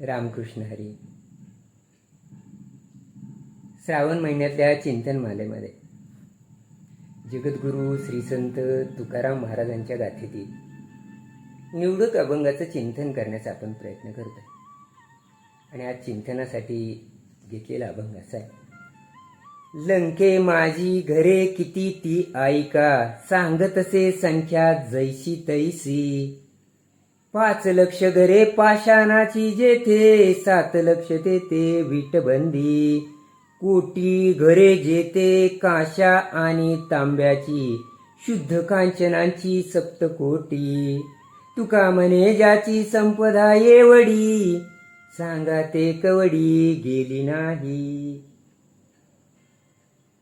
रामकृष्ण हरी. श्रावण महिन्यातल्या चिंतनमालेमध्ये जगद्गुरू श्री संत तुकाराम महाराजांच्या गाथेतील निवडक अभंगाचं चिंतन करण्याचा आपण प्रयत्न करतो आणि आज चिंतनासाठी घेतलेला अभंग असा आहे. लंके माझी घरे किती ती ऐका सांगतसे संख्या जैशी तैसी पाच लक्ष घरे पाषाणाची जेथे सात लक्ष तेथे विटबंदी. कोटी घरे जेथे काशा आणि तांब्याची शुद्ध कांचनांची सप्तकोटी. तुका म्हणे ज्याची संपदा एवढी सांगा ते कवडी गेली नाही.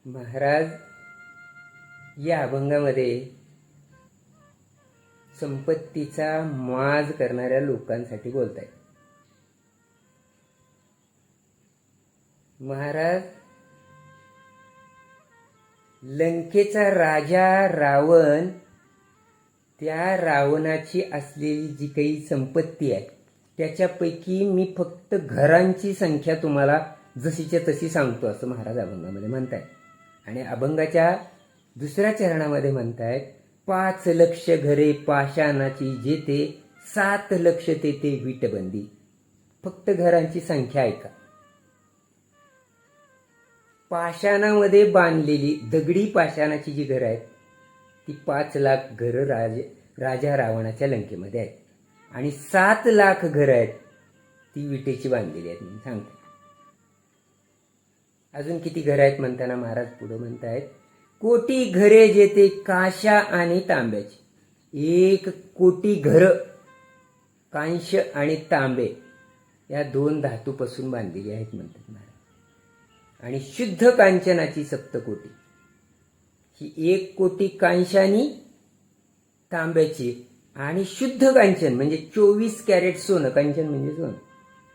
महाराज या अभंगामध्ये संपत्तीचा माज करणाऱ्या लोकांसाठी बोलताय. महाराज लंकेचा राजा रावण त्या रावणाची असलेली जी काही संपत्ती आहे त्याच्यापैकी मी फक्त घरांची संख्या तुम्हाला जशीच्या तशी सांगतो असं महाराज अभंगामध्ये म्हणतायत. आणि अभंगाच्या दुसऱ्या चरणामध्ये म्हणतायत पाच लक्ष घरे पाषाणाची जेथे सात लक्ष तेथे विटबंदी. फक्त घरांची संख्या ऐका. पाषाणामध्ये बांधलेली दगडी पाषाणाची जी घरं आहेत ती पाच लाख घरं राज राजा रावणाच्या लंकेमध्ये आहेत. आणि सात लाख घरं आहेत ती विटेची बांधलेली आहेत म्हणून सांगते. अजून किती घरं आहेत म्हणताना महाराज पुढं म्हणतायत? कोटी घरे जेथे काशा आणि तांब्याची. एक कोटी घर कांश आणि तांबे या दोन धातूपासून बांधलेली आहेत म्हणतात महाराज. आणि शुद्ध कांचनाची सप्तकोटी ही एक कोटी कांशानी तांब्याची आणि शुद्ध कांचन म्हणजे चोवीस कॅरेट सोनं. कांचन म्हणजे सोनं.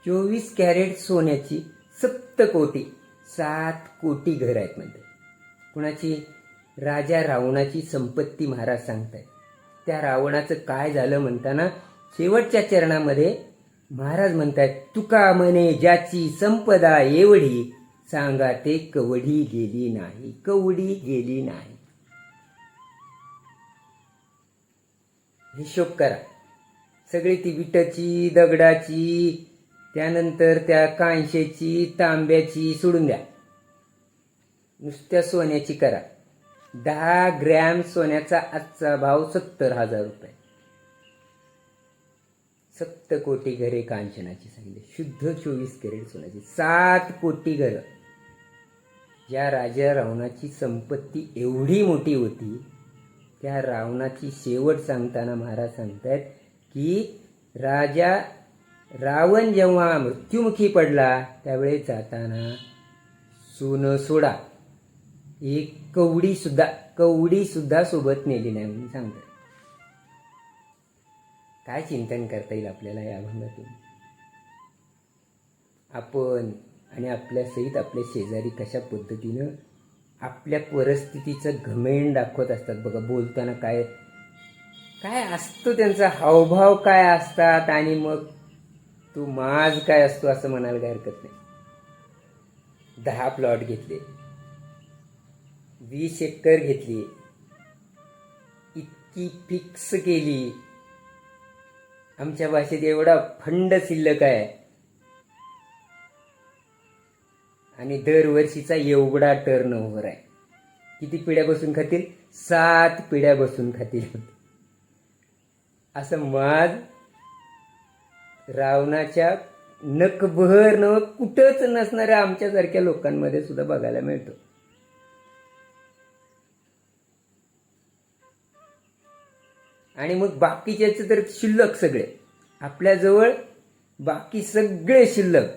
चोवीस कॅरेट सोन्याची सप्तकोटी सात कोटी घर आहेत म्हणतात. कुणाची? राजा रावणाची संपत्ती महाराज सांगतायत. त्या रावणाचं काय झालं म्हणताना शेवटच्या चरणामध्ये महाराज म्हणतायत तुका म्हणे ज्याची संपदा एवढी सांगा ते कवडी गेली नाही कवडी गेली नाही. हिशोब करा. सगळी ती विटाची दगडाची त्यानंतर त्या कांशेची तांब्याची सोडून द्या. नुसत्या सोन्याची करा. दहा ग्रॅम सोन्याचा आजचा भाव सत्तर हजार रुपये. सप्त कोटी घरे कांचनाची सांगितले. शुद्ध चोवीस कॅरेट सोन्याची. सात कोटी घर. ज्या राजा रावणाची संपत्ती एवढी मोठी होती त्या रावणाची शेवट सांगताना महाराज सांगतायत की राजा रावण जेव्हा मृत्युमुखी पडला त्यावेळेस जाताना सोनं सोडा. एक कवडी सुद्धा कवडी सुद्धा सोबत नेली नाही म्हणून सांगतात काय चिंतन करता येईल आपल्याला या अभंगातून आपण आणि आपल्या सहित आपल्या शेजारी कशा पद्धतीनं आपल्या परिस्थितीचं घमेंड दाखवत असतात? बघा बोलताना काय काय असतो त्यांचा? हावभाव काय असतात? आणि मग तू माज काय असतो असं म्हणायला काय हरकत नाही. दहा प्लॉट घेतले. वीस एकर घेतली. इतकी फिक्स केली. आमच्या भाषेत एवढा फंड शिल्लक आहे. आणि दरवर्षीचा एवढा टर्न ओव्हर आहे. किती पिढ्या बसून खातील? सात पिढ्या बसून खातील. असं माज रावणाच्या नकभर न कुठंच नसणाऱ्या आमच्यासारख्या लोकांमध्ये सुद्धा बघायला मिळतो. आणि मग बाकीच्याचे तर शिल्लक सगळे. आपल्याजवळ बाकी सगळे शिल्लक.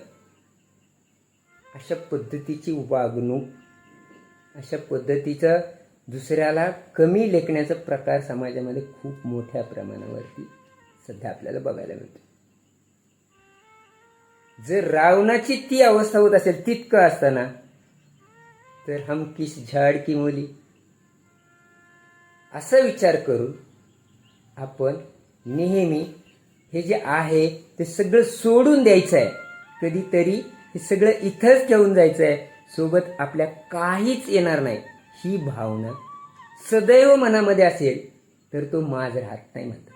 अशा पद्धतीची वागणूक अशा पद्धतीचा दुसऱ्याला कमी लेखण्याचा प्रकार समाजामध्ये खूप मोठ्या प्रमाणावरती सध्या आपल्याला बघायला मिळतो. जर रावणाची ती अवस्था होत असेल तितकं असताना तर हम किस झाड की मुली. असा विचार करून आपण नेहमी हे जे आहे ते सगळं सोडून द्यायचं आहे कधीतरी हे सगळं इथंच ठेवून जायचं आहे सोबत आपल्या काहीच येणार नाही. ही भावना सदैव मनामध्ये असेल तर तो माज राहत नाही म्हणतात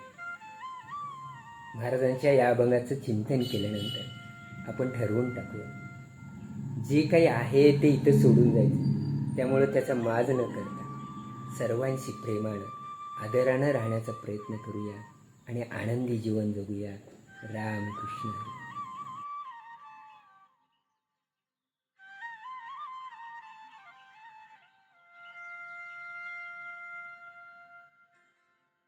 महाराजांच्या या अभंगाचं चिंतन केल्यानंतर आपण ठरवून टाकूया. जे काही आहे ते इथं सोडून जायचं. त्यामुळं त्याचा माज न करता सर्वांशी प्रेमानं आदरानं राहण्याचा प्रयत्न करूया आणि आनंदी जीवन जगूया राम कृष्ण.